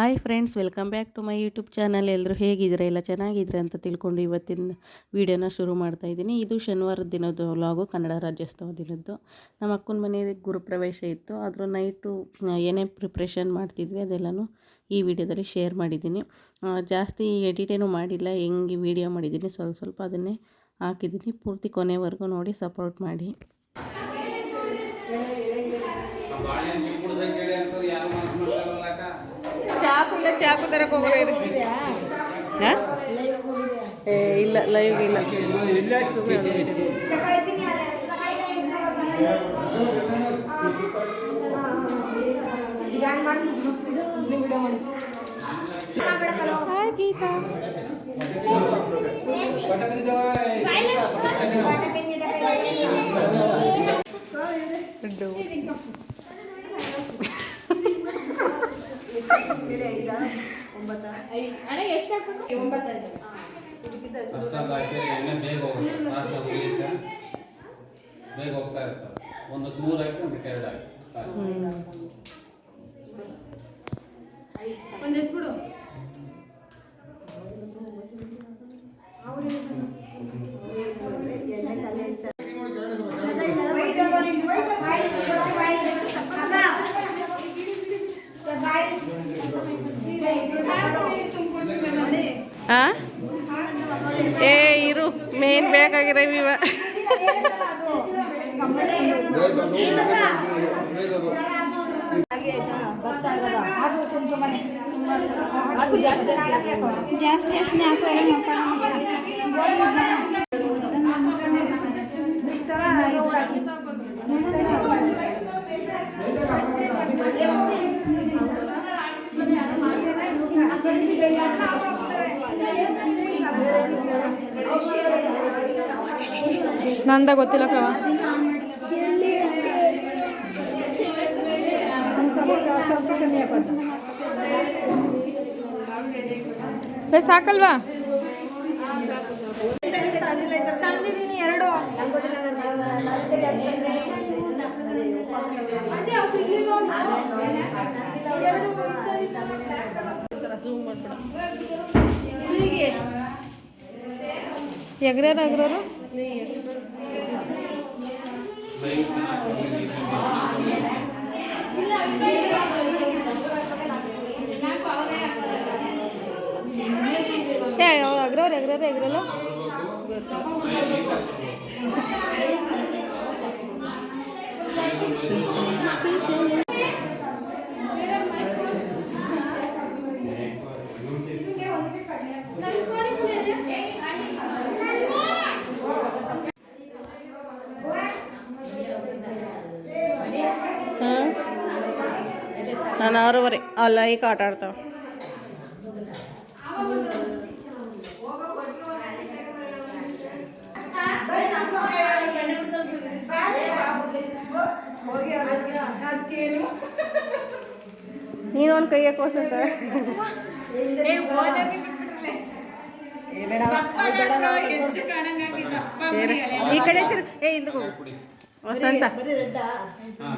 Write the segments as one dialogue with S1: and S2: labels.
S1: Hi friends welcome back to my YouTube channel ಎಲ್ಲರೂ ಹೇಗಿದ್ದೀರಾ? ಎಲ್ಲ ಚೆನ್ನಾಗಿದ್ರೆ ಅಂತ ತಿಳ್ಕೊಂಡು ಇವತ್ತಿನ ವೀಡಿಯೋನ ಶುರು ಮಾಡ್ತಾ ಇದ್ದೀನಿ. ಇದು ಶನಿವಾರದ ದಿನದ ವ್ಲಾಗು ಕನ್ನಡ ರಾಜ್ಯೋತ್ಸವ ದಿನದ್ದು. ನಮ್ಮ ಅಕ್ಕನ ಮನೆಯಲ್ಲಿ ಗುರುಪ್ರವೇಶ ಇತ್ತು. ಆದರೂ ನೈಟು ಏನೇ ಪ್ರಿಪ್ರೇಷನ್ ಮಾಡ್ತಿದ್ವಿ, ಅದೆಲ್ಲನೂ ಈ ವಿಡಿಯೋದಲ್ಲಿ ಶೇರ್ ಮಾಡಿದ್ದೀನಿ. ಜಾಸ್ತಿ ಎಡಿಟೇನೂ ಮಾಡಿಲ್ಲ, ಹೆಂಗೆ ವಿಡಿಯೋ ಮಾಡಿದ್ದೀನಿ, ಸ್ವಲ್ಪ ಸ್ವಲ್ಪ ಅದನ್ನೇ ಹಾಕಿದ್ದೀನಿ. ಪೂರ್ತಿ ಕೊನೆವರೆಗೂ ನೋಡಿ ಸಪೋರ್ಟ್ ಮಾಡಿ. ಚಾಕು ಇಲ್ಲ ಚಾಕು ತರಕ್ಕೆ ಹೋಗೋಣ ಏ ಇಲ್ಲ ಲೈವ್ ಇಲ್ಲ. ಹಾಯ್ ಗೀತಾ
S2: ಅಷ್ಟೊಂದು ಹಾಕಿದ್ರೆ ಎಣ್ಣೆ ಬೇಗ ಹೋಗುತ್ತೆ ಫಾಸ್ಟ್ ಮುಗಿಯುತ್ತೆ ಬೇಗ ಹೋಗ್ತಾ ಇರ್ತವೆ ಒಂದು ಮೂರು ಹಾಕಿ ಒಂದು ಎರಡು ಹಾಕಿ
S3: ಜಾಸ್ತಿ ಹಾಕೋ
S4: ನಂದ ಗೊತ್ತಿಲ್ಲ ಕವ ಏ, ಸಾಕಲ್ವಾ? ಎಗ್ರ್ಯಾರ ಅಗ್ರವರು
S2: ಲೈವ್ ಚೆನ್ನಾಗಿ ಹೋಗಿದೆ.
S4: ಏ ಅವ್ರು ಅಗ್ರವ್ರು ಎಗ್ರ್ಯಾರ ಎಗ್ರಲ್ಲ
S1: ಹಾಂ ನಾನು ಆರೂವರೆ ಅಲ್ಲ ಈಗ ಆಟ ಆಡ್ತಾವ ನೀನು ಒಂದು ಕೈ ಹಾಕೋಸಂತ ಈ ಕಡೆ ತಿರ್ಗ್ ಏ ಹಿಂದಕ್ಕೆ ಹೋಗು ವಸಂತ
S2: ಹಾ,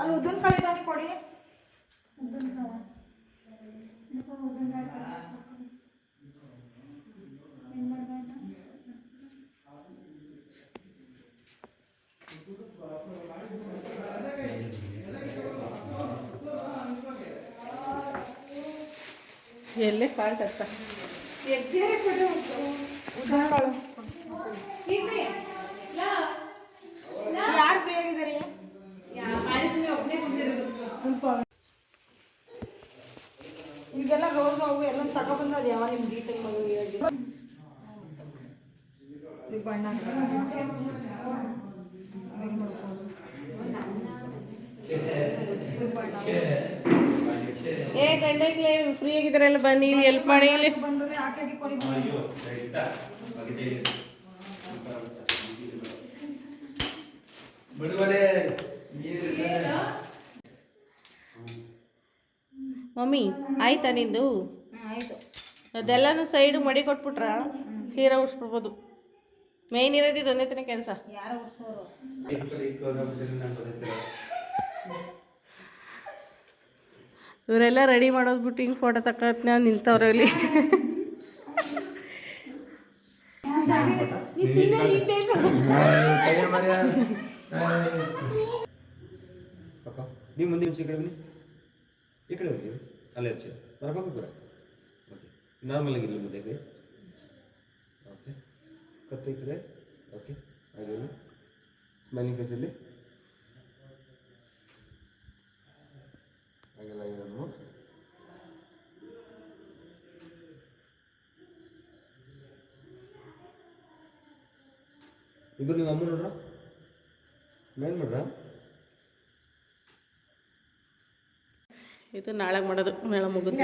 S2: ಎಲ್ಲ
S3: ಅಲ್ಲಿ ಉದ್ದಿನ ಕಾಳು ಇದ್ದಾವೆ ಕೊಡಿ.
S1: ಎಲ್ಲೇ ಫಾಲ್ಟ್ ಹತ್ತ
S3: ಉದ್ದಿನ ಕಾಳು. ಯಾರು ಫ್ರೀ ಆಗಿದ್ದೀರಿ ಈಗೆಲ್ಲ ರೋಸ್ ಅವು ಎಲ್ಲ ತಗೊಬಂದ್ರೆ ಅದು ಯಾವ ನಿಮ್ಗೆ ಈ ಟೈಮ್ ಬಣ್ಣ
S1: ಏ ಗಂಡಕ್ಲೆ ಫ್ರೀ ಆಗಿದ್ದಾರಲ್ಲ ಬನ್ನಿ ಇಲ್ಲಿ ಹೆಲ್ಪ್ ಮಾಡಿ ಇಲ್ಲಿ.
S3: ಬಂದ್ರೆ
S1: ಮಮ್ಮಿ ಆಯ್ತಾ ನಿಂದು?
S3: ಆಯಿತು
S1: ಅದೆಲ್ಲನೂ ಸೈಡು ಮಡಿ ಕೊಟ್ಬಿಟ್ರ? ಸೀರೆ ಉಡ್ಸ್ಬಿಡ್ಬೋದು. ಮೇಯ್ನ್ ಇರೋದು ಇದೊಂದೇ ತಾನೇ ಕೆಲಸ. ಇವರೆಲ್ಲ ರೆಡಿ ಮಾಡೋದು ಬಿಟ್ಟು ಹಿಂಗೆ ಫೋಟೋ ತಕ್ಕತ್ನ ನಿಂತವ್ರಲ್ಲಿ
S5: ಪಾಪ ನೀವು ಮುಂದೆ ಈ ಕಡೆ ಹೋಗಿ. ಅಲ್ಲೇ ಹಚ್ಚಿ ಬರಬೇಕು ಕೂಡ ಓಕೆ. ನಾರ್ಮಲ್ ಇಲ್ಲಿ ಮುಂದೆ ಓಕೆ. ಕತ್ತೆ ಈ ಕಡೆ. ಓಕೆ. ಹಾಗೆ ಸ್ಮೈಲಿಂಗ್ ಫೇಸಲ್ಲಿ ಹಾಗೆಲ್ಲ ನಮ್ಮ ಇಬ್ಬರು ನೀವು ಅಮ್ಮ ನೋಡ್ರ ಸ್ಮೈಲ್ ಮಾಡ್ರಾ?
S1: ಇದು ನಾಳೆ ಮಾಡೋದು ಮೇಳ ಮುಗಿದು.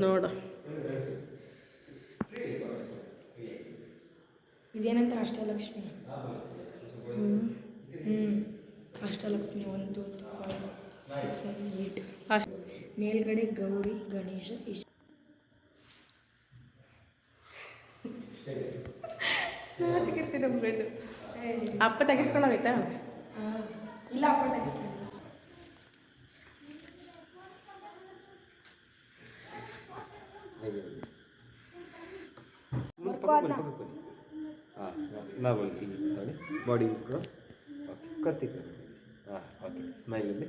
S1: ನೋಡು.
S3: ಇದೇನಂತ ಅಷ್ಟಲಕ್ಷ್ಮಿ? ಹ್ಞೂ Ashtalakshmi one two three five six seven eight
S1: ಅಷ್ಟ
S3: ಮೇಲ್ಗಡೆ ಗೌರಿ ಗಣೇಶ ಇಷ್ಟ
S1: ನಾಚಿಕಿರ್ತೀನಿ ನಮ್ಮ ಗಂಡು ಅಪ್ಪ ತೆಗಿಸ್ಕೊಂಡೋಗೈತಾ
S3: ಇಲ್ಲ
S5: ನಾವು ಬಾಡಿ ಕ್ರಾಸ್ ಓಕೆ ಕತ್ತಿ ಹಾಂ ಓಕೆ ಸ್ಮೈಲಲ್ಲಿ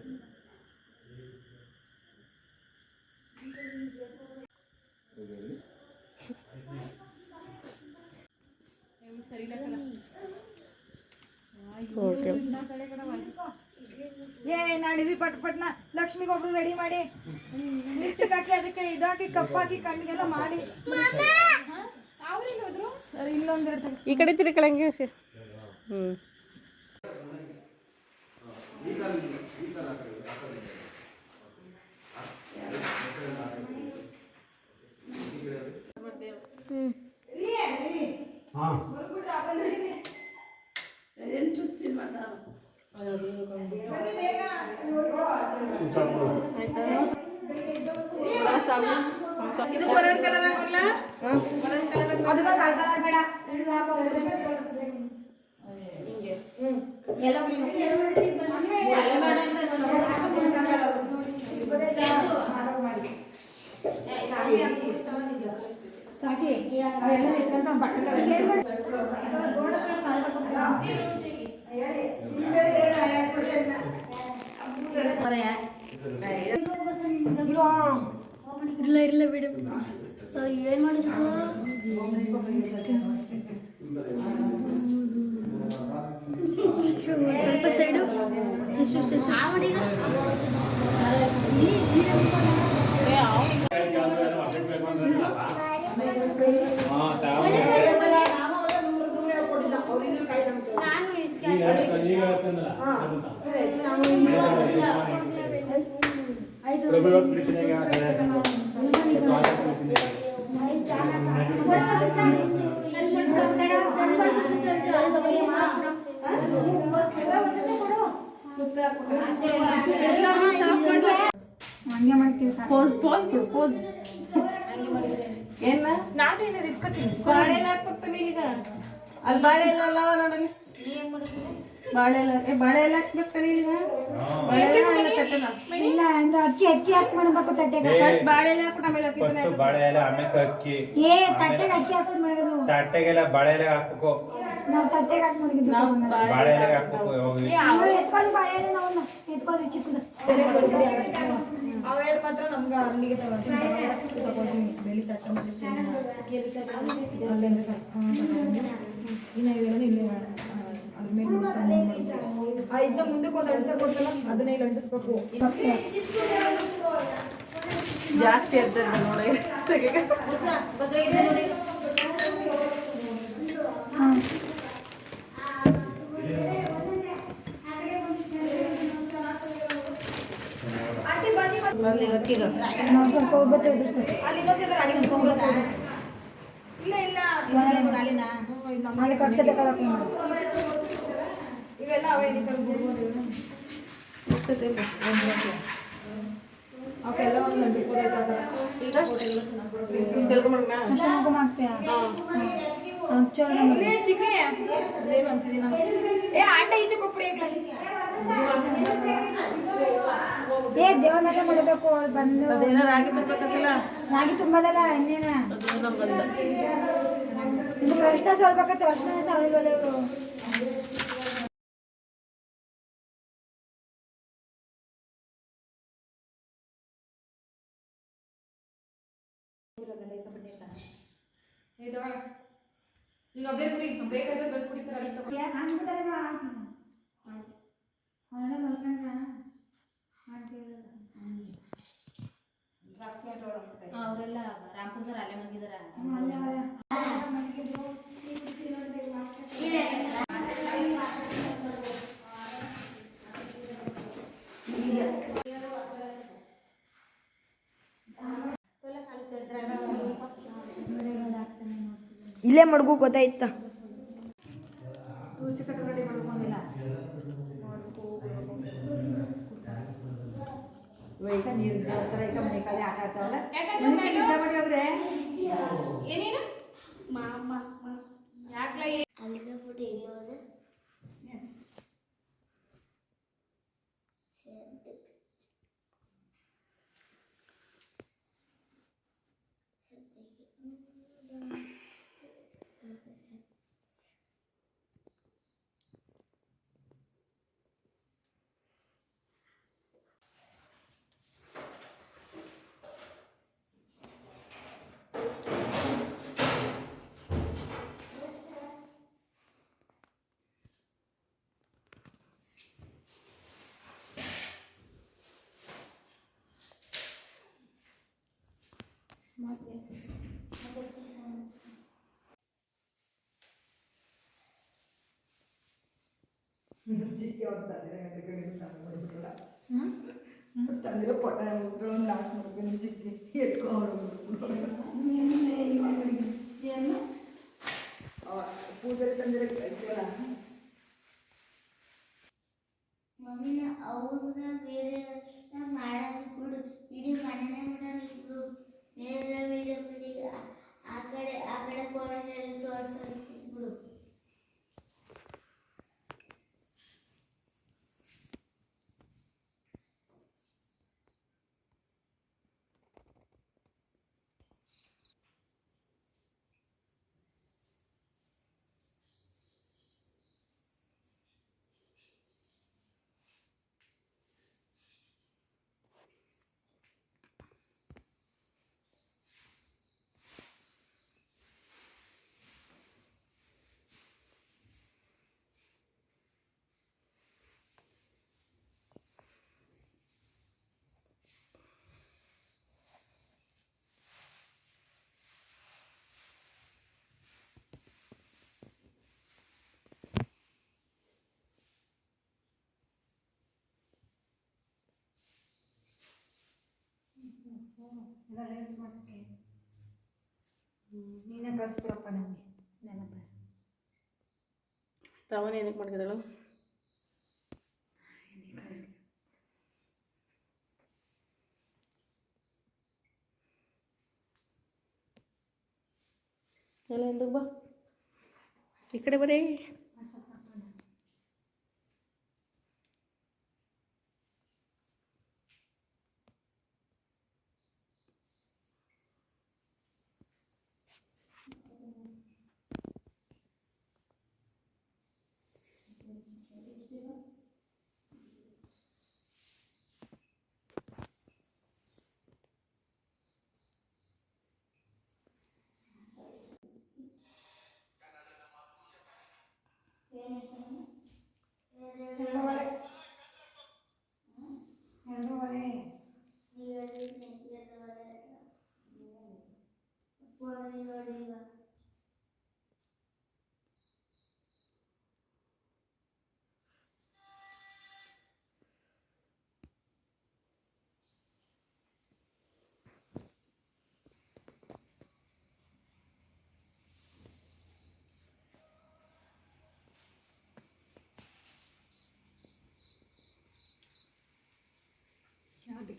S1: ಓಕೆ
S3: ಏ ನಾಡಿದ್ವಿ ಪಟ್ ಪಟ್ನ. ಲಕ್ಷ್ಮಿಗೆ ಒಬ್ರು ರೆಡಿ ಮಾಡಿ. ಲಿಪ್ಸ್ಟಿಕ್ ಹಾಕಿ ಅದಕ್ಕೆ ಇದಾಕಿ ಕಪ್ಪಾಕಿ ಕಣ್ಣಿಗೆಲ್ಲ ಮಾಡಿ. ಸರಿ, ಇಲ್ಲೊಂದೆರಡು.
S1: ಈ ಕಡೆ ತಿರ್ಕಳಂಗೆ ಹ್ಞೂ
S3: ಅದನ್ನ ಕಾಲ್ ಕಲರ್ ಬೇಡ ಎಲ್ಲ ಸಾಕಿ ಅವೆಲ್ಲ ಎತ್ಕೊಂತ
S6: ಇಲ್ಲ ಏನು ಮಾಡಿದ್ರು? ಸ್ವಲ್ಪ ಸೈಡು. ಶಿಶು ಶಿಶು. ಆಯ್ತು
S1: ಪೋಸ್ ಪೋಸ್ ಕೊಡು ಪೋಸ್ ಏನ
S3: ನಾನು ಏನಾರು ಇಟ್ಕೊತೀನಿ
S1: ಬಾಳೆ ಎಲೆ ಹಾಕ್ಬೇಕ್ತಾನೆ ಈಗ ಅಲ್ಲಿ ಬಾಳೆ ಎಲೆ ಅಲ್ಲವ ನೋಡಲಿ ಬಾಳೆ ಎಲೆ ಏ ಬಾಳೆ ಎಲೆ ಈಗ ಬಾಳೆ ಎಲೆ ಇಲ್ಲ ತಟ್ಟೆನ?
S3: ಇಲ್ಲ ಅಂದ್ರೆ ಅಕ್ಕಿ ಅಕ್ಕಿ ಹಾಕ್ ಮಾಡ್ಬೇಕು ತಟ್ಟೆಗೆ.
S1: ಫಸ್ಟ್ ಬಾಳೆ ಎಲೆ ಹಾಕ್ಬಿಟ್ಟು ಆಮೇಲೆ
S7: ಫಸ್ಟ್ ಬಾಳೆ ಎಲೆ ಆಮೇಲೆ ಅಕ್ಕಿ.
S3: ಏ ತಟ್ಟೆಗೆ ಅಕ್ಕಿ ಹಾಕ್ಬಿಟ್ಟು ಮಾಡಿದ್ರು.
S7: ತಟ್ಟೆಗೆಲ್ಲ ಬಾಳೆ ಎಲೆ ಹಾಕ್ಬೇಕು.
S3: ನಾವು ತಟ್ಟೆಗೆ ಹಾಕಿ ಮಾಡಿದ್ರು
S1: ನಾವು
S7: ಬಾಳೆ ನಾವ್ ಹಾಕ್ಬೇಕು ಹೋಗಿ
S3: ಎತ್ಕೊಳ್ಳಿ ಬಾಯಲ್ಲಿ ನಾವು ಎತ್ಕೊಳ್ಳಿ ಚಿಕ್ಕದು. ಅವೆರಡು ಮಾತ್ರ ನಮ್ಗೆ ಅಂಗಡಿಗೆ ತಗೊಳ್ತೀನಿ. ತಗೊಳ್ತೀನಿ. ಬೆಳಿ ಇನ್ನು ಇವೆಲ್ಲ ಇಲ್ಲೇ ಅದ್ರ ಮೇಲೆ ಇನ್ನು ಮುಂದಕ್ಕೆ ಒಂದು ಅಡ್ಸ ಕೊಡ್ತಲ್ಲ ಇಲ್ಲಿ ಅಂಟಿಸ್ಬೇಕು
S1: ಜಾಸ್ತಿ ಎದ್ದ ನೋಡಿ.
S3: ಸ್ವಲ್ಪ ಕಕ್ಷತೆ ಕಳಕ್ ಇವೆಲ್ಲ ಬಿಡ್ಬೋದು ಒಂದು ಅಂತಿದ್ದೀನಿ ನಾನು? ಏ ಆಂಟ ಈಚೆ ಈಗ. ಏ ದೇವ್ರ ಮೇಲೆ ಮಾಡಬೇಕು ಅವ್ರು ಬಂದು
S1: ಅದೇನೋ ರಾಗಿ ತುಂಬಬೇಕಂತಿಲ್ಲ
S3: ರಾಗಿ ತುಂಬದಲ್ಲ ಇನ್ನೇನ ಇದು ಪ್ರಶ್ನೆ ಸ್ವಲ್ಪ ತೋರ್ಸ್ನ ಸಾವಿರ ಇವರು?
S8: ಅವರೆಲ್ಲ ರಾಮಪುರ ಸರ್ ಅಲ್ಲೇ ಮಲಗಿದಾರ.
S3: ಇಲ್ಲೇ ಮಡ್ಗು ಗೊತ್ತಾಯ್ತ ತುಳಸಿ ಕಟ್ಟು ರೆಡಿ ಮಾಡ್ಕೊಂಡಿಲ್ಲ ಈಗ ನೀರು ಥರ ಈಗ ಮನೆ ಕಾಲಿ ಆಟ ಮನೆ ಕಾಲೇ ಆಟ ಹೋದ್ರೆ
S8: ಅಲ್ಲಿಗೆ ಬಿಟ್ಟು ಇಲ್ಲಿ ಹೋದೆ
S3: ತಂದಿರೋ ಪೊಟ್ಟ ನಾಲ್ಕು ಮುರುಗನ ಚಿಕ್ಕಿ ಎತ್ಕೊ ಪೂಜೆ ತಂದಿರೋ ಕೇಳ್ತೀವಲ್ಲ
S8: ಮಮ್ಮಿನ ಅವ್ರನ್ನ ಬೇರೆ
S3: ಎಲ್ಲ ಲೈಸ್ ಮಾಡ್ತೀನಿ ನೀನೇ ಕಳಿಸ್ಬಿಡಪ್ಪ ನನಗೆ ನೆನಪ
S1: ತವನ ಏನಕ್ಕೆ ಮಾಡ್ಕಿದ್ದಾಳು ಎಲ್ಲ ಎಂದಕ್ಕೆ ಬಾ ಈ ಕಡೆ ಬರೀ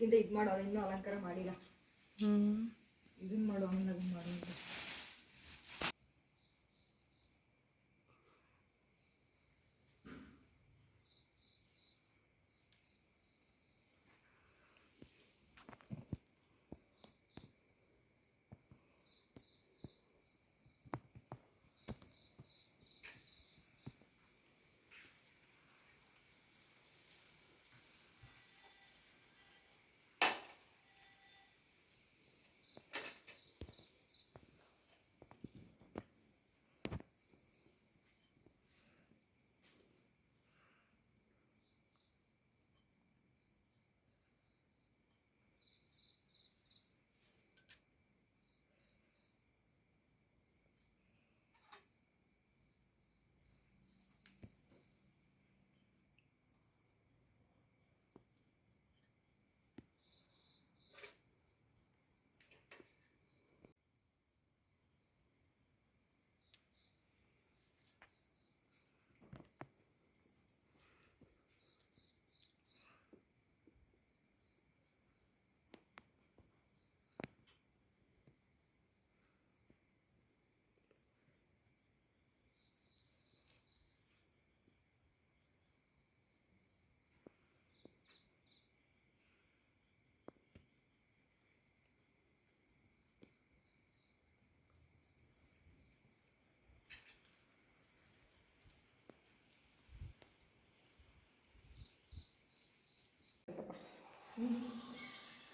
S9: ಇದಕ್ಕಿಂತ ಇದು ಮಾಡೋ ಇನ್ನೂ ಅಲಂಕಾರ ಮಾಡಿಲ್ಲ. ಇದನ್ನ ಮಾಡು ಹಂಗೆ ಅದನ್ನ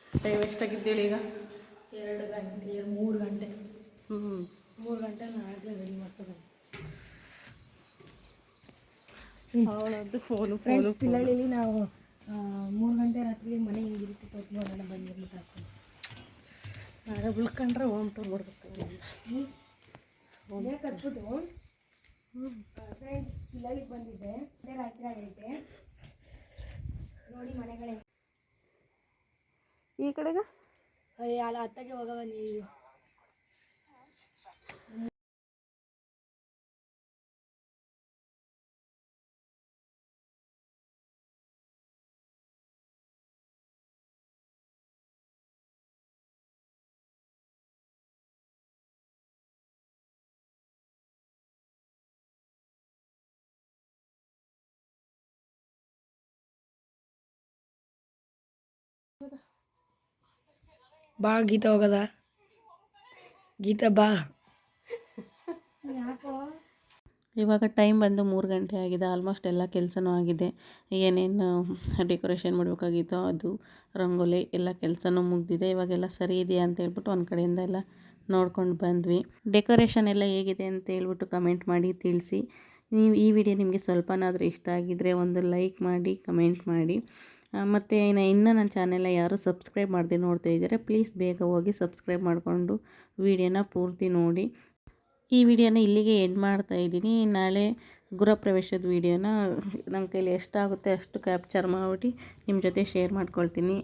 S1: ಟೈಮ್ ಎಷ್ಟಾಗಿದ್ದೇಳಿ ಈಗ?
S9: ಎರಡು ಗಂಟೆ ಎರಡು ಮೂರು ಗಂಟೆ.
S1: ಹ್ಞೂ
S9: ಮೂರು ಗಂಟೆ ನಾಳೆ ರೆಡಿ ಮಾಡ್ತದೆ.
S1: ಅವಳದ್ದು ಫೋನು ಫೋನು
S9: ಪಿಲ್ಲಳ್ಳಿಲಿ ನಾವು ಮೂರು ಗಂಟೆ ರಾತ್ರಿ ಮನೆ ಹಿಂಗಿರುತ್ತೆ ತೊಟ್ಟು ನೋಡೋಣ ಬಂದಿರ್ಬಿಟ್ಟು ಹಾಕ್ಕೊಂಡು
S1: ನಾಳೆ ಉಳ್ಕೊಂಡ್ರೆ ಹೋಮ್. ಟೂರ್
S9: ಮನೆ ಕಟ್ಬಿಟ್ಟು ಫ್ರೆಂಡ್ಸ್ ಪಿಲ್ಲಳಿಗೆ ಬಂದಿದ್ದೆ ರಾತ್ರಿ ಆಗೈತೆ ನೋಡಿ ಮನೆಗಳೇ.
S1: ಈ ಕಡೆಗ
S9: ಅಯ್ಯ ಅಲ್ಲ ಅತ್ತಗೆ ಹೋಗವ ನೀವು ಬಾ ಗೀತ ಹೋಗದ. ಗೀತ ಬಾ.
S1: ಇವಾಗ ಟೈಮ್ ಬಂದು ಮೂರು ಗಂಟೆ ಆಗಿದೆ. ಆಲ್ಮೋಸ್ಟ್ ಎಲ್ಲ ಕೆಲಸನೂ ಆಗಿದೆ. ಏನೇನು ಡೆಕೋರೇಷನ್ ಮಾಡಬೇಕಾಗಿತ್ತೋ ಅದು ರಂಗೋಲಿ ಎಲ್ಲ ಕೆಲಸನೂ ಮುಗಿದಿದೆ. ಇವಾಗೆಲ್ಲ ಸರಿ ಇದೆಯಾ ಅಂತ ಹೇಳ್ಬಿಟ್ಟು ಒಂದು ಕಡೆಯಿಂದ ಎಲ್ಲ ನೋಡ್ಕೊಂಡು ಬಂದ್ವಿ. ಡೆಕೋರೇಷನ್ ಎಲ್ಲ ಹೇಗಿದೆ ಅಂತ ಹೇಳ್ಬಿಟ್ಟು ಕಮೆಂಟ್ ಮಾಡಿ ತಿಳಿಸಿ. ನೀವು ಈ ವಿಡಿಯೋ ನಿಮಗೆ ಸ್ವಲ್ಪನಾದರೂ ಇಷ್ಟ ಆಗಿದ್ದರೆ ಒಂದು ಲೈಕ್ ಮಾಡಿ ಕಮೆಂಟ್ ಮಾಡಿ. ಮತ್ತು ಇನ್ನು ಇನ್ನೂ ನನ್ನ ಚಾನೆಲ್ನ ಯಾರು ಸಬ್ಸ್ಕ್ರೈಬ್ ಮಾಡದೆ ನೋಡ್ತಾ ಇದ್ದಾರೆ ಪ್ಲೀಸ್ ಬೇಗ ಹೋಗಿ ಸಬ್ಸ್ಕ್ರೈಬ್ ಮಾಡಿಕೊಂಡು ವಿಡಿಯೋನ ಪೂರ್ತಿ ನೋಡಿ. ಈ ವಿಡಿಯೋನ ಇಲ್ಲಿಗೆ ಎಂಡ್ ಮಾಡ್ತಾ ಇದ್ದೀನಿ. ನಾಳೆ ಗೃಹಪ್ರವೇಶದ ವಿಡಿಯೋನ ನನ್ನ ಕೈಲಿ ಎಷ್ಟಾಗುತ್ತೆ ಅಷ್ಟು ಕ್ಯಾಪ್ಚರ್ ಮಾಡಿಬಿಟ್ಟು ನಿಮ್ಮ ಜೊತೆ ಶೇರ್ ಮಾಡ್ಕೊಳ್ತೀನಿ.